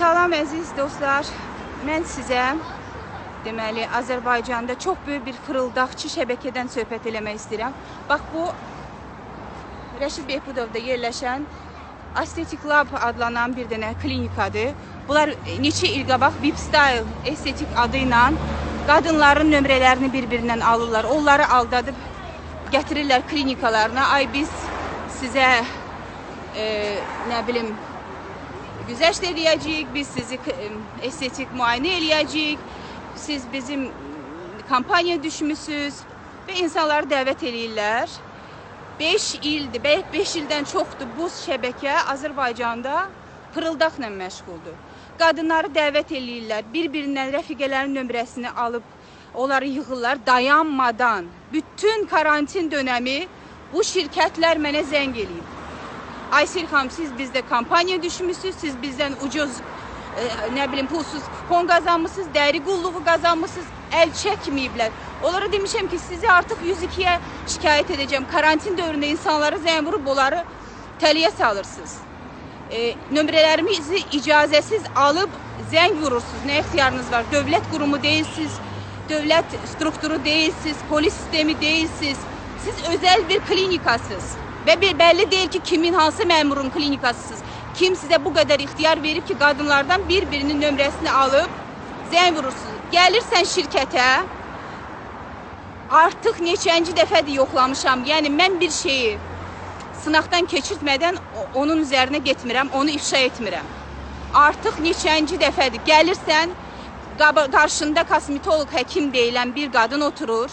Salam əziz dostlar. Mən sizə deməli Azərbaycanda çox böyük bir fırıldaqçı şəbəkədən söhbət eləmək istəyirəm. Bax bu Rəşid Behbudovda yerləşən Aesthetic Lab adlanan bir dənə klinikadır. Bunlar neçə il qabaq Vip Style estetik adı ilə qadınların nömrələrini bir-birindən alırlar. Onları aldadıb gətirirlər klinikalarına. Ay biz sizə e, nə bilim güzəşt eləyəcəyik, biz sizi estetik müayinə eləyəcəyik, siz bizim kampaniya düşmüsüz və insanları dəvət eləyirlər. 5 ildir, 5 ildən çoxdur bu şəbəkə Azərbaycanda fırıldaqla məşğuldur. Qadınları dəvət eləyirlər, bir-birindən rəfiqələrin nömrəsini alıb onları yığırlar dayanmadan. Bütün karantin dönəmi bu şirkətlər mənə zəng eləyib. Aysel xanım siz bizdə kampaniya düşmüsüz, siz bizdən ucuz e, nə bilim pulsuz kupon qazanmısınız, dəri qulluğu qazanmısınız, əl çəkməyiblər. Onlara demişəm ki, sizi artıq 102-yə şikayət edəcəm. Karantin dövründə insanlara zəng vurub onları təliyə salırsınız. E, nömrələrimizi icazəsiz alıb zəng vurursunuz. Nə ixtiyarınız var? Dövlət qurumu deyilsiniz, dövlət strukturu deyilsiniz, polis sistemi deyilsiniz. Siz özəl bir klinikasınız. Və bir bəlli deyil ki, kimin hansı məmurun klinikasısınız. Kim sizə bu qədər ixtiyar verib ki, qadınlardan bir-birinin nömrəsini alıb zəng vurursunuz. Gəlirsən şirkətə, artıq neçənci dəfədir yoxlamışam. Yəni mən bir şeyi sınaqdan keçirtmədən onun üzərinə getmirəm, onu ifşa etmirəm. Artıq neçənci dəfədir gəlirsən, qarşında kosmetoloq həkim deyilən bir qadın oturur.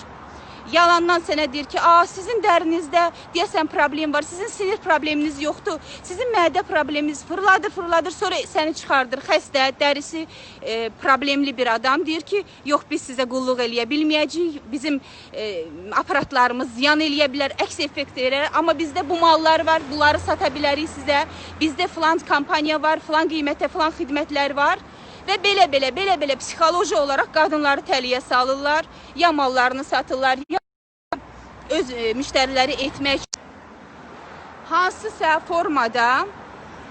Yalandan sənə deyir ki, "A, sizin dərinizdə deyəsən problem var. Sizin sinir probleminiz yoxdur. Sizin mədə probleminiz fırladır, fırladır, sonra səni çıxardır xəstə, dərisi e, problemli bir adam deyir ki, "Yox, biz sizə qulluq eləyə bilməyəcəyik. Bizim e, aparatlarımız ziyan eləyə bilər, əks effekt verər, amma bizdə bu mallar var, bunları sata bilərik sizə. Bizdə filan kampaniya var, filan qiymətə filan xidmətlər var." Və belə-belə, belə-belə psixoloji olaraq qadınları təliyə salırlar, ya mallarını satırlar, ya öz e, müştəriləri etmək üçün hansısa formada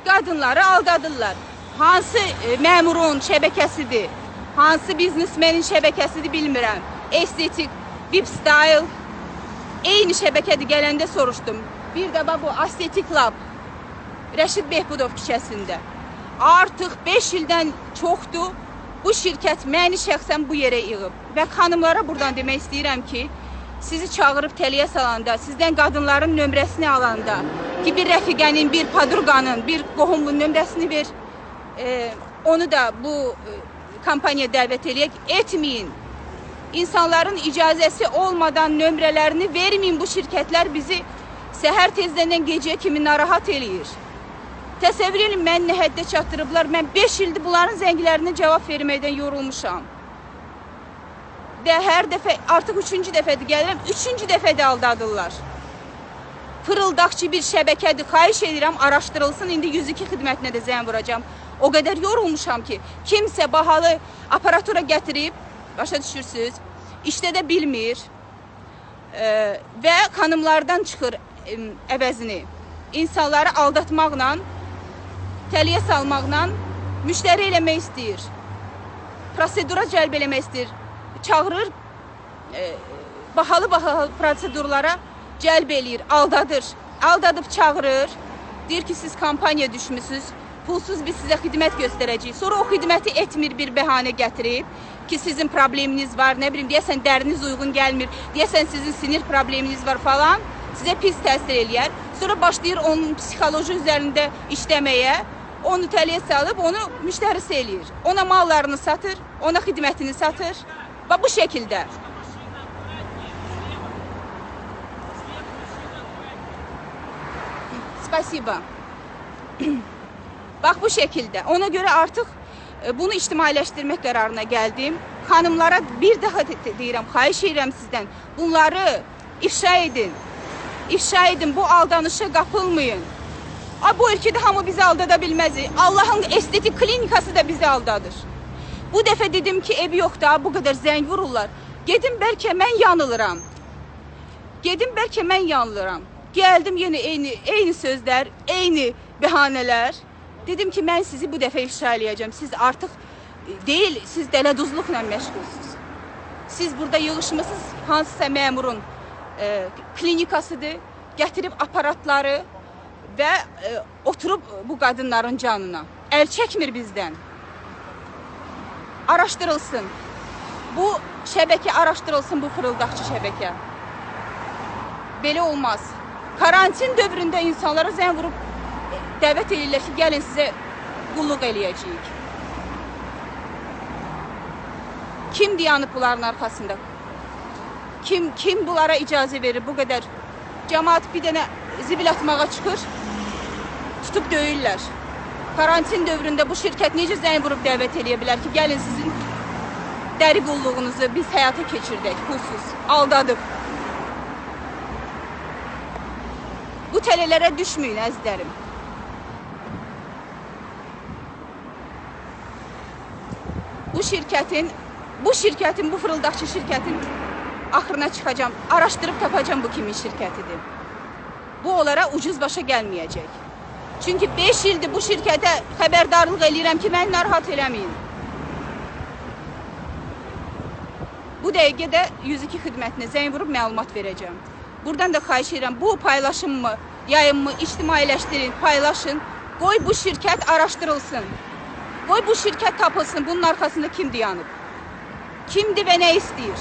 qadınları aldadırlar. Hansı e, məmurun şəbəkəsidir, hansı biznesmenin şəbəkəsidir bilmirəm. Estetik, Vip Style eyni şəbəkədir gələndə soruşdum. Bir də bu Estetik Lab Rəşid Behbudov küçəsində. Artıq 5 ildən çoxdur. Bu şirkət məni şəxsən bu yerə yığıb. Və xanımlara buradan demək istəyirəm ki, sizi çağırıb təliyə salanda, sizdən qadınların nömrəsini alanda, ki bir rəfiqənin, bir padruqanın, bir qohumun nömrəsini ver, e, onu da bu e, kampaniya dəvət eləyək, etməyin. İnsanların icazəsi olmadan nömrələrini verməyin. Bu şirkətlər bizi səhər tezdən gecəyə kimi narahat eləyir. Təsəvvür edin mən nə həddə çatdırıblar. Mən 5 ildir bunların zənglərinə cavab verməkdən yorulmuşam. Və hər dəfə artıq 3-cü dəfədir gəlirəm, 3-cü dəfədə aldadırlar. Fırıldaqçı bir şəbəkədir. Xahiş edirəm araşdırılsın. İndi 102 xidmətinə də zəng vuracağam. O qədər yorulmuşam ki, kimsə bahalı aparatura gətirib, başa düşürsüz, işlədə bilmir. Ee, və xanımlardan çıxır əvəzini. İnsanları aldatmaqla, təliyə salmaqla müştəri eləmək istəyir. Prosedura cəlb eləmək istəyir. Çağırır, e, bahalı-bahalı prosedurlara cəlb eləyir, aldadır. Aldadıb çağırır. Deyir ki, siz kampaniya düşmüsüz. Pulsuz biz sizə xidmət göstərəcəyik. Sonra o xidməti etmir bir bəhanə gətirib ki, sizin probleminiz var, nə bilim, deyəsən dəriniz uyğun gəlmir, deyəsən sizin sinir probleminiz var falan. Sizə pis təsir eləyər. Sonra başlayır onun psixoloji üzərində işləməyə. Onu təliyə salıb onu müştərisi eləyir. Ona mallarını satır, ona xidmətini satır. Və bu şəkildə. Spasiba. Bax bu şəkildə. Ona görə artıq e, bunu ictimailəşdirmək qərarına gəldim. Xanımlara bir daha de- de- deyirəm, xahiş edirəm sizdən. Bunları ifşa edin. İfşa edin, bu aldanışa qapılmayın. Ay bu ölkədə hamı bizi aldada bilməz. Allahın estetik klinikası da bizi aldadır. Bu dəfə dedim ki, ev yox da, bu qədər zəng vururlar. Gedim bəlkə mən yanılıram. Gedim bəlkə mən yanılıram. Gəldim yenə eyni eyni sözlər, eyni bəhanələr. Dedim ki mən sizi bu dəfə ifşa eləyəcəm. Siz artıq e, deyil, siz dələduzluqla məşğulsunuz. Siz burada yığışmısınız hansısa məmurun e, klinikasıdır. Gətirib aparatları və e, oturub bu qadınların canına. Əl çəkmir bizdən. Araşdırılsın. Bu şəbəkə araşdırılsın bu fırıldaqçı şəbəkə. Belə olmaz. Karantin dövründə insanlara zəng vurub e, dəvət edirlər ki, gəlin sizə qulluq eləyəcəyik. Kim dayanıb bunların arxasında? Kim kim bunlara icazə verir bu qədər? Cəmaət bir dənə zibil atmağa çıxır, tutub döyürlər. Karantin dövründə bu şirkət necə zəng vurub dəvət eləyə bilər ki, gəlin sizin dəri qulluğunuzu biz həyata keçirdək, pulsuz, aldadıb. Bu tələlərə düşməyin əzizlərim. Bu şirkətin, bu şirkətin, bu fırıldaqçı şirkətin axırına çıxacağam. Araşdırıb tapacağam bu kimin şirkətidir. Bu onlara ucuz başa gəlməyəcək. Çünki 5 ildir bu şirkətə xəbərdarlıq eləyirəm ki, məni narahat eləməyin. Bu dəqiqədə 102 xidmətinə zəng vurub məlumat verəcəm. Buradan da xahiş edirəm, bu paylaşımı, yayımı ictimailəşdirin, paylaşın. Qoy bu şirkət araşdırılsın. Qoy bu şirkət tapılsın, bunun arxasında kim dayanıb? Kimdir və nə istəyir?